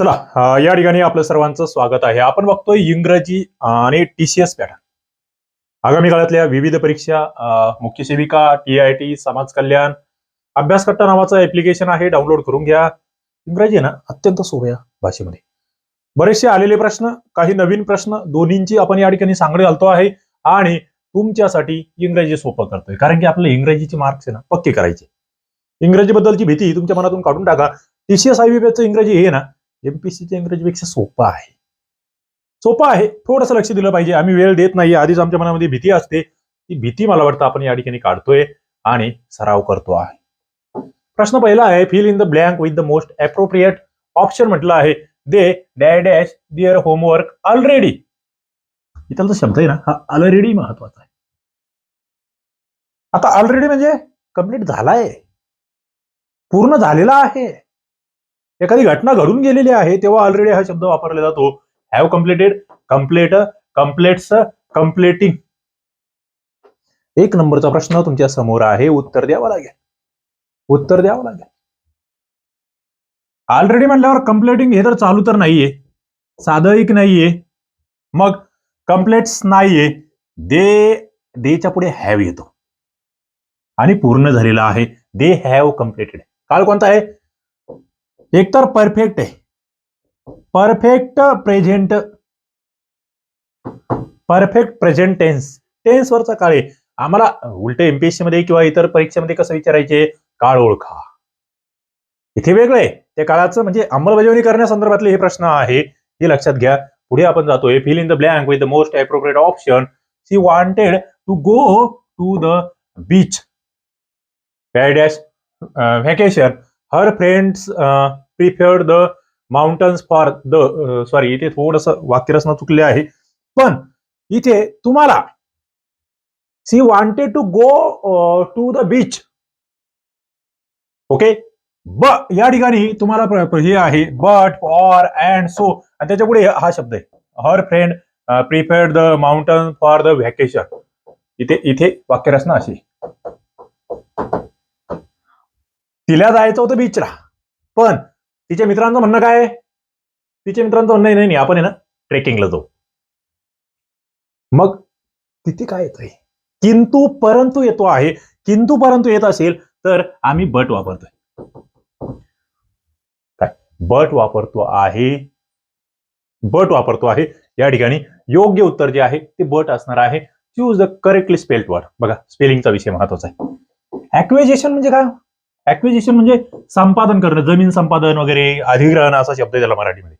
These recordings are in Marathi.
चला या ठिकाणी आपलं सर्वांचं स्वागत आहे. आपण बघतोय इंग्रजी आणि टीसीएस पॅटर्न आगामी काळातल्या विविध परीक्षा मुख्य सेविका टी आय टी समाज कल्याण अभ्यासकट्टा नावाचं ऍप्लिकेशन आहे डाउनलोड करून घ्या. इंग्रजी आहे ना अत्यंत सोप्या भाषेमध्ये. बरेचसे आलेले प्रश्न काही नवीन प्रश्न दोन्हींची आपण या ठिकाणी सांगणे घालतो आहे आणि तुमच्यासाठी इंग्रजी सोपं करतोय. कारण की आपल्याला इंग्रजीचे मार्क्स आहे ना पक्के करायचे. इंग्रजीबद्दलची भीती तुमच्या मनातून काढून टाका. टीसीएस आयबीपीचं इंग्रजी हे ना एमपीसीच्या इंग्रजीपेक्षा सोपं आहे. सोपं आहे. थोडंसं लक्ष दिलं पाहिजे. आम्ही वेळ देत नाही आधीच आमच्या मनामध्ये भीती असते. ती भीती मला वाटतं आपण या ठिकाणी काढतोय आणि सराव करतो आहे. प्रश्न पहिला आहे fill in the blank with the most appropriate option म्हटलं आहे. दे डॅ डॅश दिअर होमवर्क ऑलरेडी इथला जो शब्द आहे ना हा ऑलरेडी महत्त्वाचा आहे. आता ऑलरेडी म्हणजे कंप्लीट झालाय. पूर्ण झालेला आहे. एखादी घटना घडून गेलेली आहे तेव्हा ऑलरेडी हा शब्द वापरला जातो. Have completed complete completes completing एक नंबरचा प्रश्न तुमच्यासमोर आहे उत्तर द्यावं लागेल. उत्तर द्यावं लागेल. ऑलरेडी म्हणल्यावर कम्प्लेटिंग हे तर चालू तर नाहीये. साधं नाहीये. मग कम्प्लेट्स नाहीये. दे देच्या पुढे हॅव येतो. आणि पूर्ण झालेला आहे. दे हॅव कम्प्लिटेड काळ कोणता आहे? एकतर परफेक्ट आहे. Perfect present perfect present tense टेन्सवरचा काळ आहे. आम्हाला उलट एमपीएससी मध्ये किंवा इतर परीक्षेमध्ये कसं विचारायचे? काळ ओळखा. इथे वेगळे त्या काळाचं म्हणजे अंमलबजावणी करण्यासंदर्भातले हे प्रश्न आहे. हे लक्षात घ्या. पुढे आपण जातोय. Fill in the blank with the most appropriate option she wanted to go to the beach पॅडॅश vacation her friends preferred the mountains for the sorry इथे थोडस वाक्यरचना चुकले आहे. पण इथे तुम्हाला she wanted to go to the beach okay ब या ठिकाणी तुम्हाला हे आहे बट फॉर अँड सो आणि त्याच्या पुढे हा शब्द आहे. Her friend preferred the mountain for the vacation इथे इथे वाक्यरचना अशी. तिला जायचं होतं बीचला पण तिच्या मित्रांचं म्हणणं काय आहे? तिच्या मित्रांचं म्हणणं नाही नाही आपण आहे ना ट्रेकिंगला जाऊ. मग तिथे काय येतोय? किंतु परंतु येतो आहे किंतु परंतु येत असेल तर आम्ही बट वापरतोय. काय? बट वापरतो आहे. बट वापरतो आहे. या ठिकाणी योग्य उत्तर जे आहे ते बट असणार आहे. Choose the correctly spelled word बघा स्पेलिंगचा विषय महत्त्वाचा आहे. ऍक्वेजेशन म्हणजे काय? ऍक्विजिशन म्हणजे संपादन करणं जमीन संपादन वगैरे अधिग्रहण असा शब्द आहे त्याला मराठीमध्ये.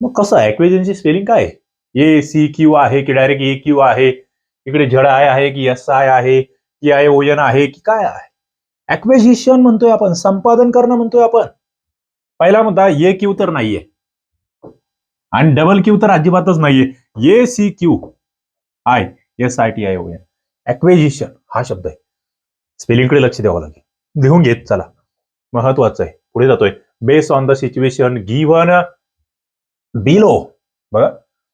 मग कसं ऍक्विजनची स्पेलिंग काय? ए सी क्यू आहे की डायरेक्ट ए क्यू आहे? इकडे झड आय आहे की एस आय आहे? की आय ओ एन आहे की काय आहे? ऍक्विजिशन म्हणतोय आपण संपादन करणं म्हणतोय आपण. पहिला मुद्दा ए क्यू तर नाहीये. आणि डबल क्यू तर अजिबातच नाहीये. A C Q I S I T I O N acquisition हा शब्द आहे. स्पेलिंगकडे लक्ष द्यावं लागेल. लिहून घेत चला. महत्वाचं आहे. पुढे जातोय. Base on the situation given below बघा.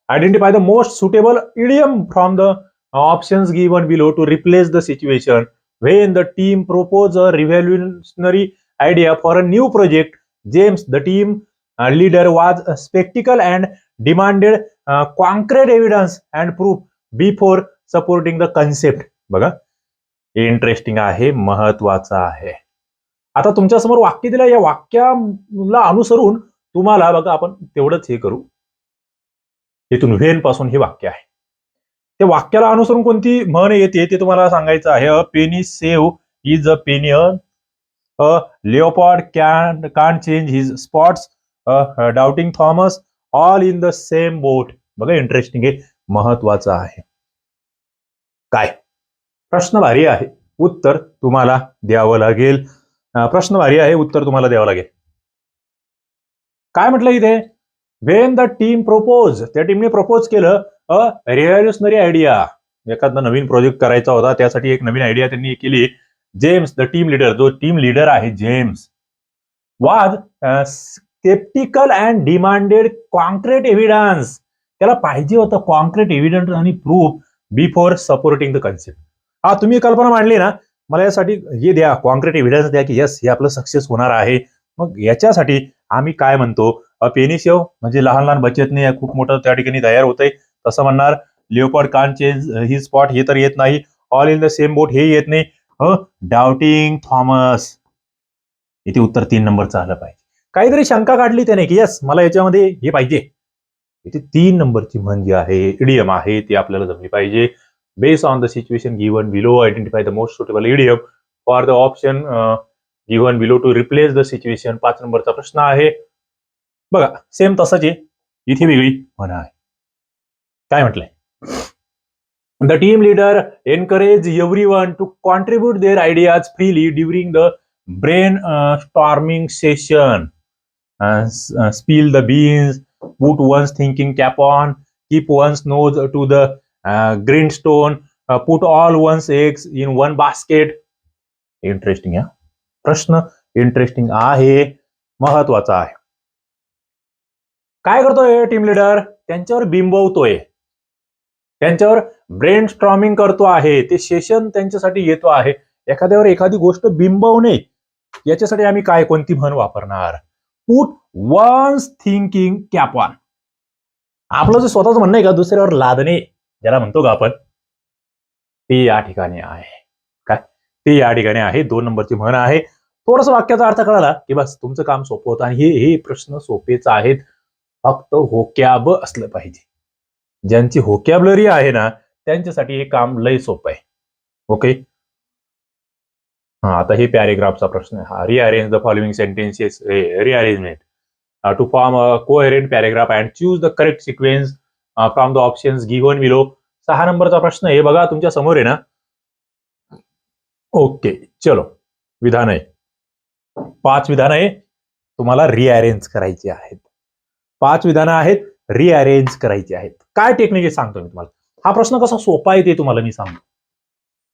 Identify the most suitable idiom from the option given below to replace the situation when the team propose a revolutionary idea for a new project James the team leader was sceptical and demanded concrete evidence and proof before supporting the concept बघा. इंटरेस्टिंग आहे महत्वाचं आहे. आता तुमच्यासमोर वाक्य दिलं या वाक्याला अनुसरून तुम्हाला बघा आपण तेवढंच हे करू. इथून व्हेन पासून हे वाक्य आहे. ते वाक्याला अनुसरून कोणती म्हण येते ते तुम्हाला सांगायचं आहे. A penny save is a पेनियन. A leopard can can't change his spots. Doubting Thomas. All in the same boat. बघा इंटरेस्टिंग आहे महत्वाचं आहे. काय? प्रश्न भारी आहे. उत्तर तुम्हाला द्यावं लागेल. प्रश्न भारी आहे उत्तर तुम्हाला द्यावं लागेल. काय म्हटलं इथे? वेन द टीम प्रोपोज त्या टीमने प्रपोज केलं अ रिव्हॉल्युशनरी आयडिया एखादा नवीन प्रोजेक्ट करायचा होता त्यासाठी एक नवीन आयडिया त्यांनी केली. जेम्स द टीम लीडर जो टीम लीडर आहे James was sceptical and demanded concrete evidence त्याला पाहिजे होतं कॉन्क्रीट एव्हिडन्स आणि proof before supporting the concept हा तुम्ही कल्पना मांडली ना मला यासाठी हे द्या कॉन्क्रीट एव्हिडन्स द्या की यस हे आपलं सक्सेस होणार आहे. मग याच्यासाठी आम्ही काय म्हणतो? पेनिसेव म्हणजे लहान लहान बचत नाही खूप मोठं त्या ठिकाणी तयार होतंय. तसं म्हणणार लिओपॉड कानचे ही स्पॉट हे तर येत नाही. All in the same boat हे येत नाही. ह डाउटिंग थॉमस इथे उत्तर तीन नंबरचं आलं पाहिजे. काहीतरी शंका काढली त्याने की यस मला याच्यामध्ये हे पाहिजे. इथे तीन नंबरची म्हण जी आहे इडियम आहे ती आपल्याला जमली पाहिजे. Base on the situation given below identify the most suitable idiom for the option given below to replace the situation पाच नंबरचा प्रश्न आहे. बघा सेम तसंच आहे. इथे वेगळी म्हण आहे. काय म्हटलंय? The team leader encourage every one to contribute their ideas freely during the brainstorming session spill the beans put one's thinking cap on, keep one's nose to the grindstone put all one's eggs in one basket interesting हा प्रश्न इंटरेस्टिंग आहे महत्त्वाचा आहे. काय करतोय टीम लिडर त्यांच्यावर बिंबवतोय. त्यांच्यावर ब्रेन स्ट्रॉमिंग करतो आहे. ते सेशन त्यांच्यासाठी येतो आहे. एखाद्यावर एखादी गोष्ट बिंबवणे याच्यासाठी आम्ही काय कोणती म्हण वापरणार? Put one's thinking cap on आपलं जे स्वतःच म्हणणं आहे का दुसऱ्यावर लादणे. ज्याला म्हणतो का आपण ते या ठिकाणी आहे. काय? ते या ठिकाणी आहे. दोन नंबरची म्हण आहे. थोडस वाक्याचा अर्थ कळाला की बस तुमचं काम सोपं होतं आणि हे हे प्रश्न सोपेच आहेत. फक्त होक्याब असलं पाहिजे. ज्यांची होक्याबलरी आहे ना त्यांच्यासाठी हे काम लय सोपं आहे. ओके? हा आता हे पॅरेग्राफचा प्रश्न आहे. हा rearrange the following sentences rearrangement to form a coherent paragraph and choose the correct sequence from the options given below सहा नंबरचा प्रश्न आहे. बघा तुमच्यासमोर आहे ना? ओके चलो. विधान आहे. पाच विधान आहे. तुम्हाला रिअरेंज करायची आहेत. पाच विधानं आहेत रिअरेंज करायची आहेत. काय टेक्निक आहे सांगतो मी तुम्हाला. हा प्रश्न कसा सोपा आहे ते तुम्हाला मी सांगतो.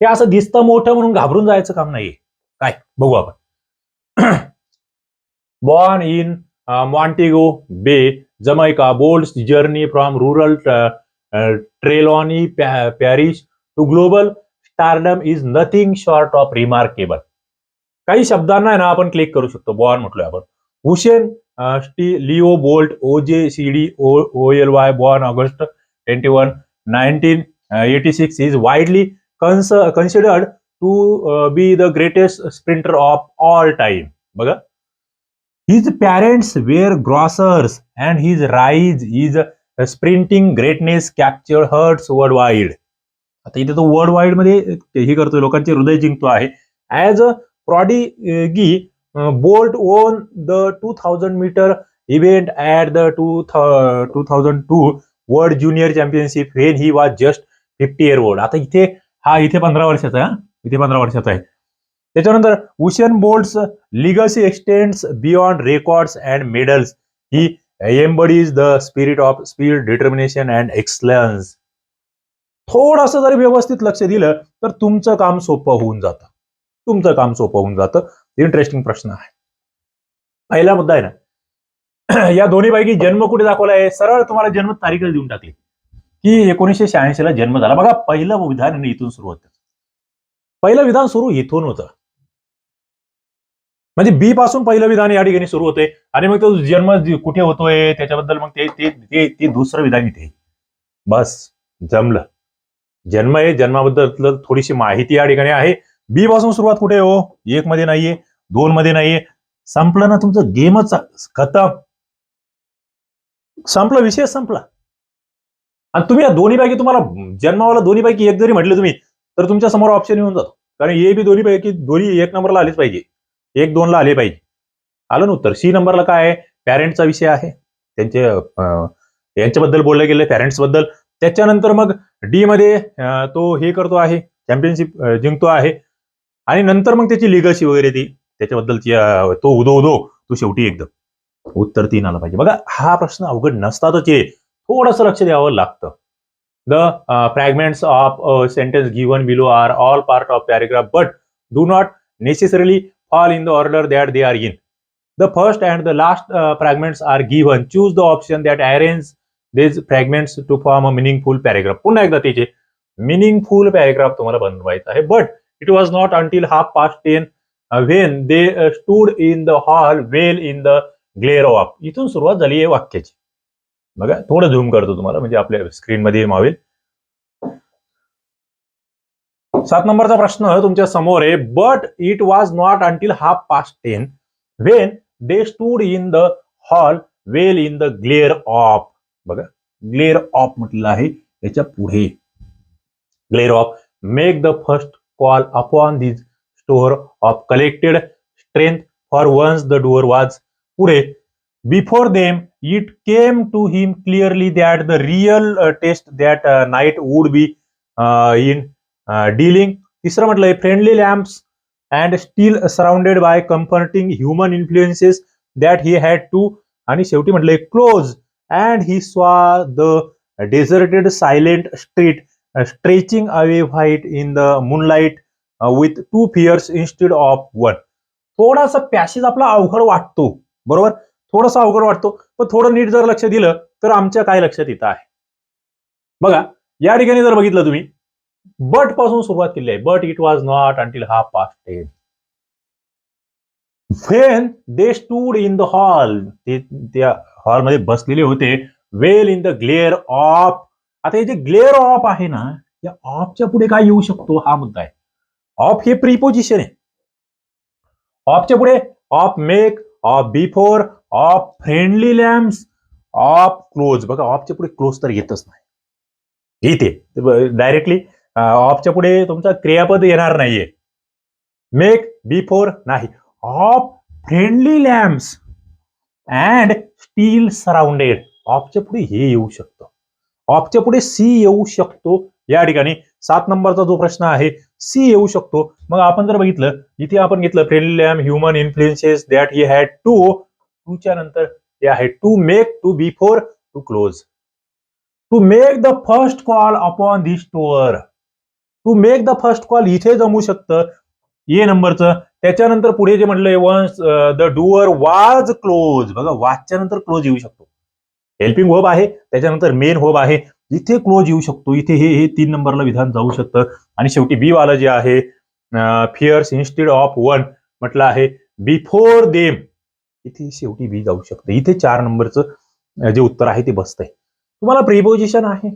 हे असं दिसतं मोठं म्हणून घाबरून जायचं काम नाहीये. काय? बघू आपण. Born in Montego Bay Jamaica Bolt's journey from rural Trelawny parish to global stardom is nothing short of remarkable काही शब्दांना आहे ना आपण क्लिक करू शकतो. बॉर्न म्हटलोय आपण. Usain T Leo Bolt O J C D O L Y born August twenty one nineteen eighty six is widely considered to uh, be the greatest sprinter of all time. बघा. His parents where grossers and his rise is sprinting greatness capture hearts worldwide आता इथे तो वर्ल्ड वाईडमध्ये हे करतोय लोकांचे हृदय जिंकतो आहे. As a prodigy Bolt won the two thousand metre event at the two two thousand two world junior championship when he was just fifty year old आता इथे हा इथे पंधरा वर्षाचा आहे हा. इथे पंधरा वर्षाचा आहे. त्याच्यानंतर Usain Bolt's legacy extends beyond records and medals he embodies the spirit of speed determination and excellence थोडंसं जरी व्यवस्थित लक्ष दिलं तर तुमचं काम सोपं होऊन जातं. तुमचं काम सोपं होऊन जातं. इंटरेस्टिंग प्रश्न आहे. पहिला मुद्दा आहे ना. या दोन्ही पैकी जन्म कुठे दाखवला आहे? सरळ तुम्हाला जन्म तारीखच देऊन टाकली. की एकोणीसशे शहाऐंशी ला जन्म झाला. बघा पहिलं विधान इथून सुरू होतं. पहिलं विधान सुरू इथून होतं. म्हणजे बी पासून पहिलं विधान या ठिकाणी सुरू होते. आणि मग तो जन्म कुठे होतोय त्याच्याबद्दल मग ते ते ते ते दुसरं विधान इथे. बस जमलं. जन्म आहे जन्माबद्दल थोडीशी माहिती या ठिकाणी आहे. बी पासून सुरुवात कुठे आहे हो? एक मध्ये नाहीये दोन मध्ये नाहीये. संपलं ना तुमचं गेमच खतम. संपलं विषय संपला. आणि तुम्ही या दोन्ही पैकी तुम्हाला जन्मावाला दोन्ही पैकी एक जरी म्हटलं तुम्ही तर तुमच्यासमोर ऑप्शन येऊन जातो. कारण ए बी दोन्ही पैकी दोन्ही एक नंबरला आलेच पाहिजे. एक दोनला आले पाहिजे. आलं ना उत्तर? सी नंबरला काय आहे? पॅरेंटचा विषय आहे. त्यांचे यांच्याबद्दल बोललं गेलं पॅरेंट्सबद्दल. त्याच्यानंतर मग डी मध्ये तो हे करतो आहे चॅम्पियनशिप जिंकतो आहे. आणि नंतर मग त्याची लिगसी वगैरे ती त्याच्याबद्दलची तो उदो उदो तो शेवटी एकदम. उत्तर तीन आलं पाहिजे. बघा हा प्रश्न अवघड नसतातच ये थोडंसं लक्ष द्यावं लागतं. The fragments of sentence given below are all part of paragraph but do not necessarily all in the order that they are in. The first and the last uh, fragments are given. Choose the option that arranges these fragments to form a meaningful paragraph. पुन्हा एकदा त्याचे meaningful paragraph तुम्हाला बनवायचा आहे But it was not until half past half uh, when they uh, stood in the hall well in the glare of. इथून सुरुवात झाली आहे वाक्याची बघा थोडं झूम करतो तुम्हाला म्हणजे आपल्या स्क्रीनमध्ये मावेल सात नंबरचा प्रश्न तुमच्यासमोर आहे. But it was not until half past ten when they stood in the hall well in the glare of बघा ग्लेअर ऑफ म्हटलेलं आहे. याच्यापुढे. Glare of make the first call upon this store of collected strength for once the door was पुढे before them it came to him clearly that the real test that night would be in dealing तिसरं म्हटलंय friendly lamps and still surrounded by comforting human influences that he had to आणि शेवटी म्हटलंय close and he saw the deserted silent street stretching away white in the moonlight with two fears instead of one थोडासा पॅसेज आपला अवघड वाटतो बरोबर? थोडासा अवघड वाटतो पण थोडं नीट जर लक्ष दिलं तर आमच्या काय लक्षात येतं आहे? बघा या ठिकाणी जर बघितलं तुम्ही बटपासून सुरुवात केली आहे. But it was not until half past ten when they stood in the hall ते त्या हॉलमध्ये बसलेले होते well in the glare of आता हे जे ग्लेअर ऑफ आहे ना या ऑफच्या पुढे काय येऊ शकतो हा मुद्दा आहे. ऑफ हे प्रिपोजिशन आहे. ऑफच्या पुढे of make of before of friendly lamps of close बघा ऑफच्या पुढे क्लोज तर येतच नाही. येते. डायरेक्टली ऑफच्या पुढे तुमचा क्रियापद येणार नाहीये. मेक बिफोर नाही. Of friendly lamps and still surrounded ऑफच्या पुढे हे येऊ शकतं. ऑफच्या पुढे सी येऊ शकतो. या ठिकाणी सात नंबरचा जो प्रश्न आहे सी येऊ शकतो. मग आपण जर बघितलं इथे आपण घेतलं friendly lamp human influences that he had to टूच्या नंतर हे आहे. To make to before to close to make the first call upon this store to make the first call इथे जमू शकतं. ए नंबरचं. त्याच्यानंतर पुढे जे म्हटलंय once the door was close बघा वाजच्या नंतर क्लोज येऊ शकतो. हेल्पिंग होब आहे त्याच्यानंतर मेन होब आहे. इथे क्लोज येऊ शकतो. इथे हे हे तीन नंबरला विधान जाऊ शकतं. आणि शेवटी बी वाला जे आहे फिअर्स इन्स्टेड ऑफ वन म्हटलं आहे बिफोर देम इथे शेवटी बी जाऊ शकतं. इथे चार नंबरचं जे उत्तर आहे ते बसतंय. तुम्हाला प्रिपोजिशन आहे.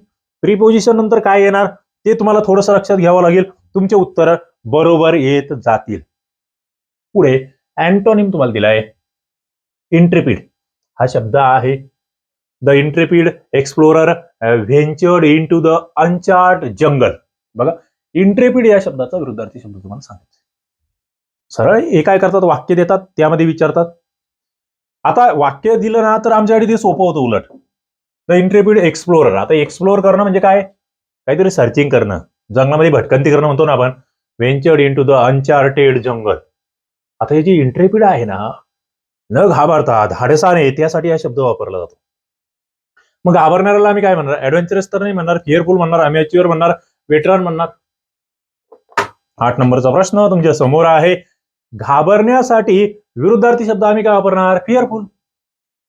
प्रिपोजिशन नंतर काय येणार? ते तुम्हाला थोडंसं लक्षात घ्यावं लागेल. तुमचे उत्तर बरोबर येत जातील. पुढे अँटोनिम तुम्हाला दिलाय. इंट्रेपिड. हा शब्द आहे. The intrepid explorer ventured into the uncharted jungle. बघा इंट्रेपिड या शब्दाचा विरुद्धार्थी शब्द तुम्हाला सांगायचं सरळ हे काय करतात? वाक्य देतात त्यामध्ये विचारतात. आता वाक्य दिलं ना तर आमच्यासाठी ते सोपं होतं उलट. The intrepid explorer. आता एक्सप्लोर करणं म्हणजे काय? काहीतरी सर्चिंग करणं. जंगलामध्ये भटकंती करणं म्हणतो ना आपण. Ventured into the uncharted jungle आता हे जी इंट्रेपिड आहे ना न घाबरता धाडसाने त्यासाठी हा शब्द वापरला जातो. मग घाबरणाऱ्याला आम्ही काय म्हणणार? ऍडव्हेंचरस तर नाही म्हणणार फिअरफुल म्हणणार आम्ही अमॅच्युअर म्हणणार वेटरन म्हणणार? आठ नंबरचा प्रश्न तुमच्यासमोर आहे. घाबरण्यासाठी विरुद्धार्थी शब्द आम्ही काय वापरणार? फिअरफुल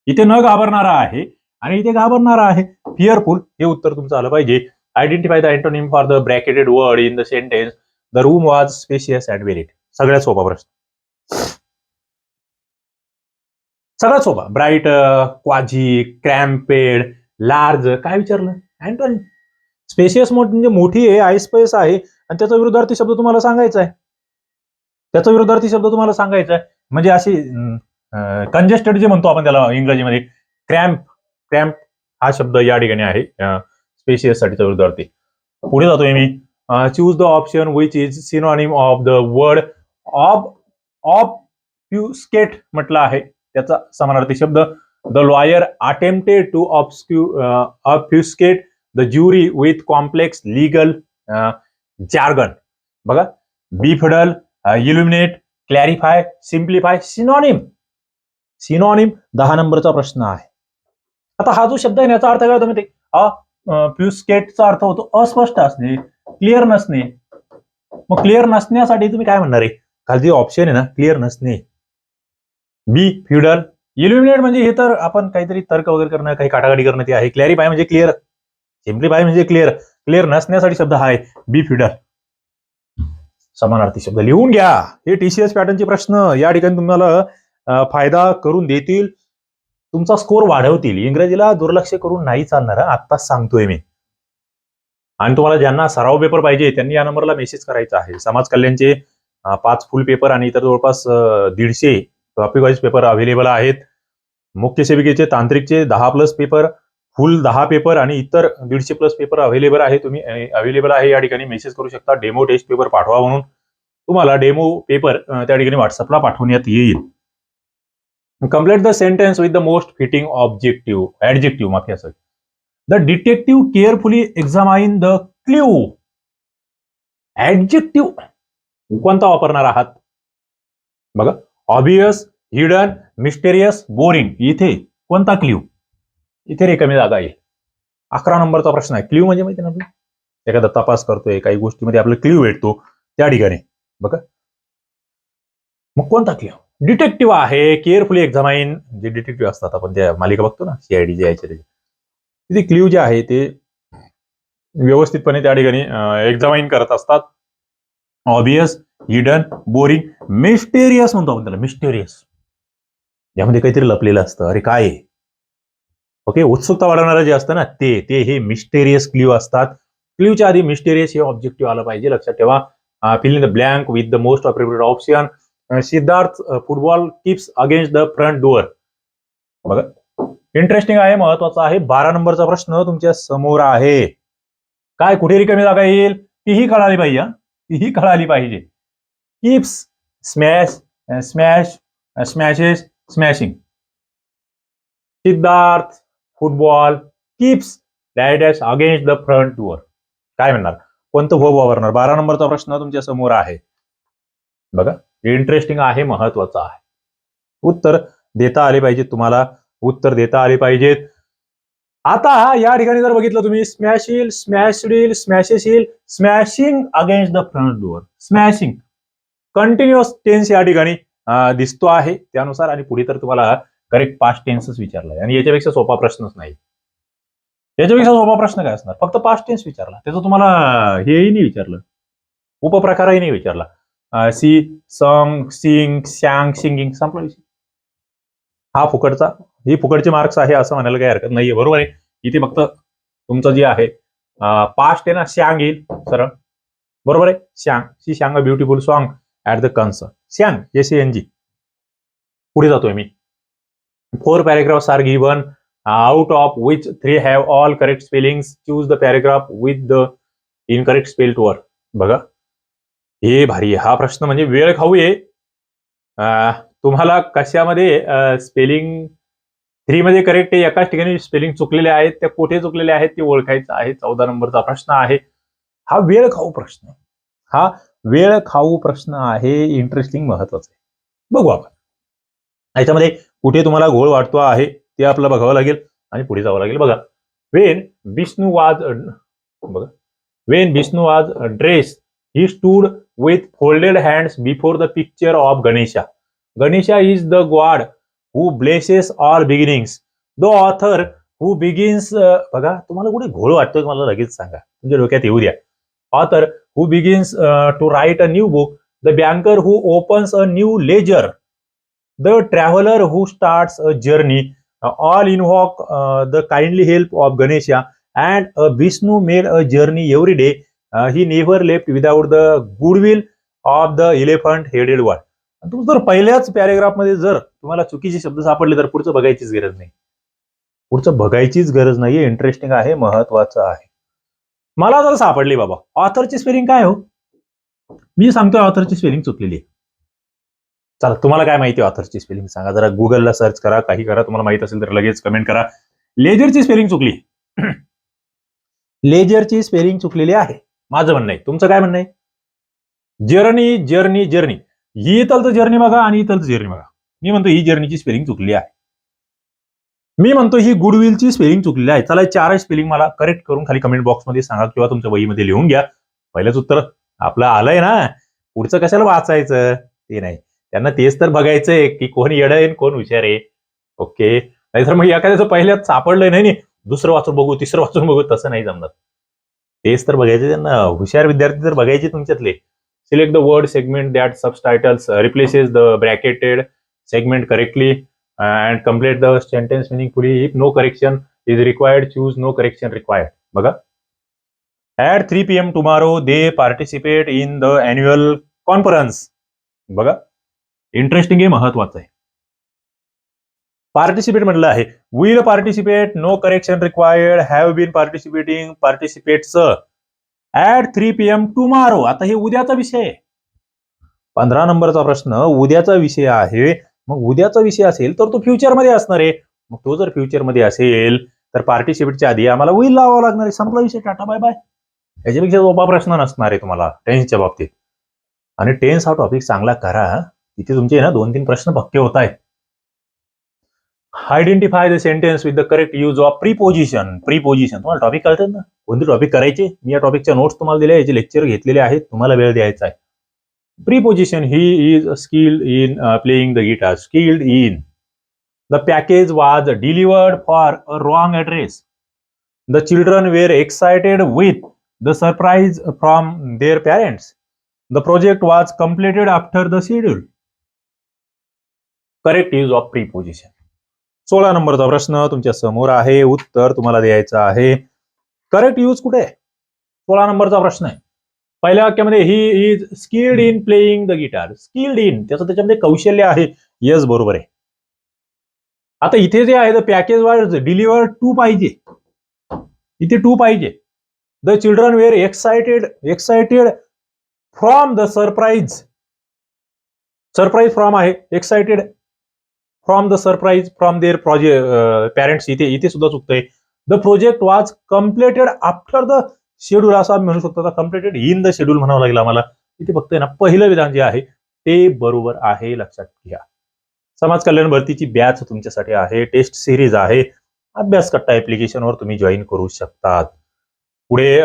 इथे न घाबरणारा आहे आणि इथे घाबरणारा आहे. फिअरफुल हे उत्तर तुमचं आलं पाहिजे. Identify the antonym for the bracketed word in the sentence the room was spacious and where it सगळ्यात सोपा प्रश्न. सगळ्यात सोपा. ब्राईट क्वाजी क्रॅम्पेड लार्ज काय विचारलं? अँटोनिम स्पेशियस म्हणजे मोठी आहे आयस्पेस आहे. आणि त्याचा विरुद्धार्थी शब्द तुम्हाला सांगायचा आहे. त्याचा विरुद्धार्थी शब्द तुम्हाला सांगायचा आहे. म्हणजे अशी कंजेस्टेड जे म्हणतो आपण त्याला इंग्रजीमध्ये क्रॅम्प क्रॅम्प हा शब्द या ठिकाणी आहे. स्पेशियस साठीचा विरुद्धार्थी पुढे जातोय मी. Choose the option which is synonym of the word of of प्युस्केट म्हटलं आहे. त्याचा समानार्थी शब्द the lawyer attempted to obscure obfuscate the jury with complex legal jargon बघा befuddle illuminate clarify simplify synonym synonym दहा नंबरचा प्रश्न आहे. आता हा जो शब्द आहे याचा अर्थ काय होतो माहिती प्युस्केटचा अर्थ होतो अस्पष्ट असणे क्लिअर नसणे. मग क्लिअर नसण्यासाठी तुम्ही काय म्हणणार आहे? खाली ऑप्शन आहे ना क्लिअर नसणे. बी फ्युडल इल्युमिनेट म्हणजे हे तर आपण काहीतरी तर्क वगैरे करणं काही काटाकाटी करणं ते आहे. क्लॅरिफाय म्हणजे क्लिअर सिम्प्लिफाय म्हणजे क्लिअर क्लिअर नसण्यासाठी शब्द हा आहे बी फ्युडल समानार्थी शब्द लिहून घ्या. हे टीसीएस पॅटर्नचे प्रश्न. या ठिकाणी तुम्हाला फायदा करून देतील. तुमचा स्कोर वाढवतील. इंग्रजीला दुर्लक्ष करून नाही चालणार आत्ताच सांगतोय मी. आणि तुम्हाला ज्यांना सराव पेपर पाहिजे त्यांनी या नंबरला मेसेज करायचा आहे. समाज कल्याणचे पाच फुल पेपर आणि इतर जवळपास दीडशे टॉपिक वाईज पेपर अवेलेबल आहेत. मुख्य सेविकेचे तांत्रिकचे दहा प्लस पेपर फुल दहा पेपर आणि इतर दीडशे प्लस पेपर अवेलेबल आहे. तुम्ही अवेलेबल आहे या ठिकाणी मेसेज करू शकता. डेमो टेस्ट पेपर पाठवा म्हणून. तुम्हाला डेमो पेपर त्या ठिकाणी व्हॉट्सअपला पाठवण्यात येईल. Complete the sentence with the most fitting objective adjective माफी असं the detective carefully examine the clue adjective कोणता वापरणार आहात? बघा. ऑबियस हिडन मिस्टेरियस बोरिंग इथे कोणता क्ल्यू इथे रिकामी जागा येईल अकरा नंबरचा प्रश्न आहे. क्ल्यू म्हणजे माहिती ना एखादा तपास करतोय काही गोष्टीमध्ये आपला क्ल्यू भेटतो. त्या ठिकाणी. बघा. मग कोणता क्ल्यू डिटेक्टिव्ह आहे केअरफुली एक्झामाइन जे डिटेक्टिव्ह असतात आपण त्या मालिका बघतो ना सीआयडी जे याच्या तिथे क्ल्यू जे आहे ते व्यवस्थितपणे त्या ठिकाणी एक्झामाइन करत असतात. ऑबियस हिडन बोरिंग मिस्टेरियस म्हणतो आपण त्याला मिस्टेरियस यामध्ये काहीतरी लपलेलं असतं. अरे काय ओके उत्सुकता वाढवणारं जे असतं ना ते ते हे मिस्टेरियस क्ल्यू असतात. क्ल्यूच्या आधी मिस्टेरियस हे ऑब्जेक्टिव्ह आलं पाहिजे लक्षात ठेवा. Filling the blank with the most appropriate option Siddharth football keeps against the front door बघा. इंटरेस्टिंग आहे महत्त्वाचा आहे. बारा नंबरचा प्रश्न तुमच्यासमोर आहे. काय कुठे रिकामी जागा येईल? तीही कळाली पाहिजे तीही कळाली पाहिजे. Keeps smash smash smashes smashing Siddharth football keeps डॅडॅश against the front door काय म्हणणार? कोणतं भोग वापरणार बारा नंबरचा प्रश्न तुमच्यासमोर आहे. बघा. इंटरेस्टिंग आहे महत्वाचं आहे. उत्तर देता आले पाहिजेत तुम्हाला. उत्तर देता आले पाहिजेत. आता या ठिकाणी जर बघितलं तुम्ही स्मॅश येईल स्मॅश डील स्मॅशेस येईल. Smashing against the front door smashing continuous tense या ठिकाणी दिसतो आहे. त्यानुसार आणि पुढे तर तुम्हाला करेक्ट पास्ट टेन्सच विचारलाय आणि याच्यापेक्षा सोपा प्रश्नच नाही. याच्यापेक्षा सोपा प्रश्न काय असणार? फक्त पास्ट टेन्स विचारला. त्याचं तुम्हाला हेही नाही विचारलं. उपप्रकारही नाही विचारला. C song sing sang singing संपला विषय. हा फुकटचा ही फुकटचे मार्क्स आहे असं म्हणायला काही हरकत नाहीये बरोबर आहे? इथे फक्त तुमचं जे आहे पास्ट आहे ना श्यांग येईल सरळ. बरोबर आहे? Sang she sang a beautiful song at the concert sang S N G पुढे जातोय मी. Four paragraphs are given out of which three have all correct spellings choose the paragraph with the incorrect spelled word बघा. हे भारी हा प्रश्न म्हणजे वेळ खाऊ ये. तुम्हाला कशामध्ये स्पेलिंग थ्रीमध्ये करेक्ट आहे. एकाच ठिकाणी स्पेलिंग चुकलेले आहेत. त्या कुठे चुकलेले आहेत ते ओळखायचं आहे. चौदा नंबरचा प्रश्न आहे. हा वेळ खाऊ प्रश्न हा वेळ खाऊ प्रश्न आहे. इंटरेस्टिंग महत्त्वाचा आहे. बघू आपण. याच्यामध्ये कुठे तुम्हाला घोळ वाटतो आहे ते आपलं बघावं लागेल आणि पुढे जावं लागेल. बघा. वेन विष्णू वाज बघा. When Vishnu was dress he stood with folded hands before the picture of Ganesha Ganesha is the god who blesses all beginnings the author who begins बघा तुम्हाला कुठे घोळ वाटतोय मला लगेच सांगा तुमच्या डोक्यात येऊ द्या author who begins to write a new book the banker who opens a new ledger the traveller who starts a journey all invoke the kindly help of Ganesha and a Vishnu made a journey every day He never left without the goodwill of the elephant headed world तुमचं जर पहिल्याच पॅरेग्राफमध्ये जर तुम्हाला चुकीचे शब्द सापडले तर पुढचं बघायचीच गरज नाही. पुढचं बघायचीच गरज नाहीये इंटरेस्टिंग आहे महत्वाचं आहे. मला जर सापडली बाबा ऑथरची स्पेलिंग काय हो? मी सांगतोय ऑथरची स्पेलिंग चुकलेली आहे. चला तुम्हाला काय माहिती ऑथरची स्पेलिंग सांगा जरा गुगलला सर्च करा काही करा तुम्हाला माहीत असेल तर लगेच कमेंट करा. लेजरची स्पेलिंग चुकली. लेजरची स्पेलिंग चुकलेली आहे. माझं म्हणणं आहे. तुमचं काय म्हणणं आहे? Journey journey journey. ही इथलचं जर्नी बघा आणि इथलचं जर्नी बघा. मी म्हणतो ही जर्नीची स्पेलिंग चुकली आहे. मी म्हणतो ही गुडविलची स्पेलिंग चुकलेली आहे. चला चार स्पेलिंग मला करेक्ट करून खाली कमेंट बॉक्समध्ये सांगा किंवा तुमच्या वहीमध्ये लिहून घ्या. पहिलंच उत्तर आपलं आलंय ना. पुढचं कशाला वाचायचं? ते नाही. त्यांना तेच तर बघायचंय की कोण येड आहे कोण हुशार आहे. ओके. नाहीतर मग एखाद्याचं पहिल्यात सापडलंय. नाही नाही, दुसरं वाचून बघू तिसरं वाचून बघू तसं नाही जमणार. तेच तर बघायचे त्यांना. हुशार विद्यार्थी तर बघायचे तुमच्यातले. Select the word segment that subtitles replaces the bracketed segment correctly and complete the sentence meaningfully if no correction is required choose no correction required बघा. At three P M tomorrow they participate in the annual conference बघा. इंटरेस्टिंग आहे महत्वाचं आहे. पार्टिसिपेट म्हटलं आहे. Will participate no correction required have been participating participates at three P M tomorrow आता हे उद्याचा विषय आहे. पंधरा नंबरचा प्रश्न उद्याचा विषय आहे. मग उद्याचा विषय असेल तर तो फ्युचरमध्ये असणार आहे. मग तो जर फ्युचरमध्ये असेल तर पार्टिसिपेटच्या आधी आम्हाला विल लावावं लागणार आहे. संपला विषय. टाटा बाय बाय याच्यापेक्षा सोपा प्रश्न नसणार आहे तुम्हाला टेन्सच्या बाबतीत. आणि टेन्स हा टॉपिक चांगला करा. तिथे तुमचे ना दोन तीन प्रश्न पक्के होत आहेत. Identify the sentence with the correct use of preposition preposition तुम्हाला टॉपिक कळतात ना? कोणते टॉपिक करायचे? मी या टॉपिकच्या नोट्स तुम्हाला दिल्या याचे लेक्चर घेतलेले आहेत. तुम्हाला वेळ द्यायचा आहे. Preposition he is skilled in playing the guitar skilled in the package was delivered for a wrong address the children were excited with the surprise from their parents the project was completed after the schedule correct use of preposition सोळा नंबरचा प्रश्न तुमच्यासमोर आहे. उत्तर तुम्हाला द्यायचं आहे. करेक्ट यूज कुठे आहे? सोळा नंबरचा प्रश्न आहे. पहिल्या वाक्यामध्ये he is skilled in playing the guitar skilled in त्याचं त्याच्यामध्ये कौशल्य आहे. यस बरोबर आहे. आता इथे जे आहे the package wise deliver to पाहिजे. इथे टू पाहिजे. The children were excited excited from the surprise surprise from आहे. Excited from the surprise from their project parents इथे इथे सुद्धा चुकतंय. The project was completed after the schedule असं आम्ही म्हणू शकतो. कम्प्लिटेड इन द शेड्यूल म्हणावं लागेल आम्हाला. इथे फक्त ना पहिलं विधान जे आहे ते बरोबर आहे लक्षात घ्या. समाज कल्याण भरतीची बॅच तुमच्यासाठी आहे टेस्ट सिरीज आहे. अभ्यास कट्टा ऍप्लिकेशनवर तुम्ही जॉईन करू शकतात. पुढे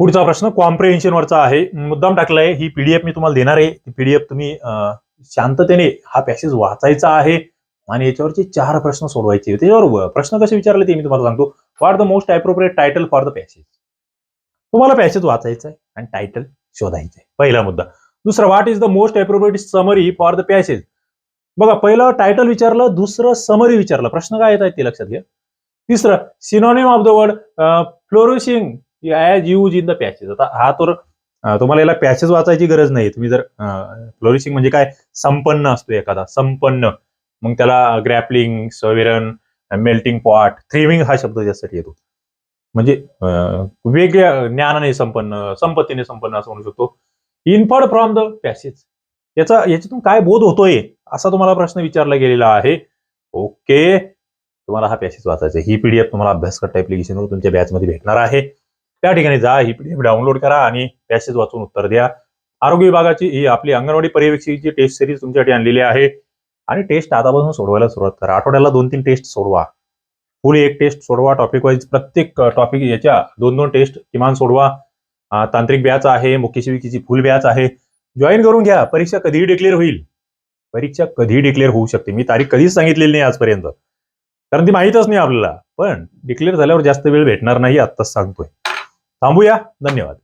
पुढचा प्रश्न कॉम्प्रिहेन्शनवरचा आहे. मुद्दाम टाकलाय ही पीडीएफ मी तुम्हाला देणार आहे. ती पीडीएफ तुम्ही शांततेने हा पॅसेज वाचायचा आहे आणि याच्यावरचे चार प्रश्न सोडवायचे त्याच्यावर प्रश्न कसे विचारले ते मी तुम्हाला सांगतो. For the most appropriate title for the passage तुम्हाला पॅसेज वाचायचा आहे आणि टायटल शोधायचं आहे पहिला मुद्दा. दुसरा what is the most appropriate summary for the passage बघा पहिलं टायटल विचारलं दुसरं समरी विचारलं. प्रश्न काय येत आहेत ते लक्षात घ्या. तिसरं synonym of the word flourishing as used in the passage आता हा तर तुम्हाला याला पॅसेज वाचायची गरज नाही. तुम्ही जर फ्लोरिशिंग म्हणजे काय? संपन्न असतो एखादा. संपन्न. मग त्याला ग्रॅपलिंग सवेरन मेल्टिंग पॉट थ्रिविंग हा शब्द त्यासाठी येतो. म्हणजे वेगळ्या ज्ञानाने संपन्न संपत्तीने संपन्न असं म्हणू शकतो. इनफर्ड फ्रॉम द पॅसेज याचा याच्यातून काय बोध होतोय? असा तुम्हाला प्रश्न विचारला गेलेला आहे. ओके तुम्हाला हा पॅसेज वाचायचा ही पीडीएफ तुम्हाला अभ्यासकट ऍप्लिकेशनवर तुमच्या बॅचमध्ये भेटणार आहे. त्या ठिकाणी जा ही पीडीएफ डाउनलोड करा आणि पॅसेज वाचून उत्तर द्या. आरोग्य विभागाची ही आपली अंगणवाडी पर्यवेक्षकाची टेस्ट सिरीज तुमच्यासाठी आणलेली आहे. आणि टेस्ट आतापासून सोडवायला सुरुवात करा. आठवड्याला दोन तीन टेस्ट सोडवा. फुल एक टेस्ट सोडवा. टॉपिक वाईज प्रत्येक टॉपिक याच्या दोन दोन टेस्ट किमान सोडवा. तांत्रिक बॅच आहे मुख्य शिविकेची फुल बॅच आहे. जॉईन करून घ्या. परीक्षा कधीही डिक्लेअर होईल? परीक्षा कधीही डिक्लेअर होऊ शकते? मी तारीख कधीच सांगितलेली नाही आजपर्यंत. कारण ती माहीतच नाही आपल्याला. पण डिक्लेअर झाल्यावर जास्त वेळ भेटणार नाही आत्ताच सांगतोय. थांबूया. धन्यवाद.